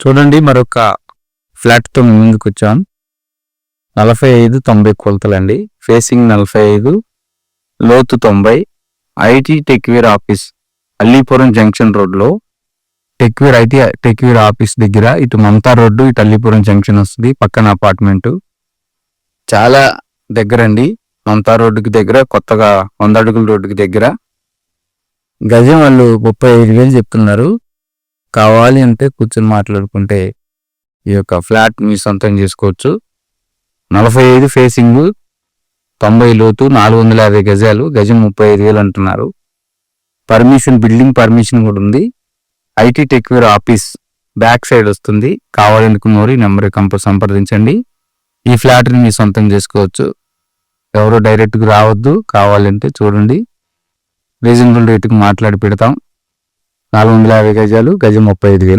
చూడండి మరొక ఫ్లాట్తో మీ ముందుకు వచ్చాం. నలభై ఐదు తొంభై కొలతలండి. ఫేసింగ్ నలభై ఐదు లోతు తొంభై. IT Techware office Allipuram junction రోడ్లో. టెక్వీర్ ఐటీ టెక్వీర్ ఆఫీస్ దగ్గర ఇటు మమతా రోడ్డు ఇటు అల్లీపురం జంక్షన్ వస్తుంది పక్కన అపార్ట్మెంటు. చాలా దగ్గరండి. మమతా రోడ్డుకి దగ్గర కొత్తగా వంద అడుగుల రోడ్డుకి దగ్గర. గజం వాళ్ళు ముప్పై ఐదు వేలు చెప్తున్నారు. కావాలి అంటే కూర్చొని మాట్లాడుకుంటే ఈ యొక్క ఫ్లాట్ మీ సొంతం చేసుకోవచ్చు. నలభై ఐదు ఫేసింగ్ తొంభై లోతు నాలుగు వందల యాభై గజాలు గజం ముప్పై ఐదు వేలు అంటున్నారు. పర్మిషన్ బిల్డింగ్ పర్మిషన్ కూడా ఉంది. IT Techware office back side వస్తుంది. కావాలనుకున్నవారు ఈ నెంబర్ కంప సంప్రదించండి. ఈ ఫ్లాట్ని మీ సొంతం చేసుకోవచ్చు. ఎవరు డైరెక్ట్గా రావద్దు. కావాలంటే చూడండి. రీజనబుల్ రేటుకి మాట్లాడి పెడతాం. నాలుగు వందల యాభై గజాలు గజం ముప్పై ఐదు వేలు.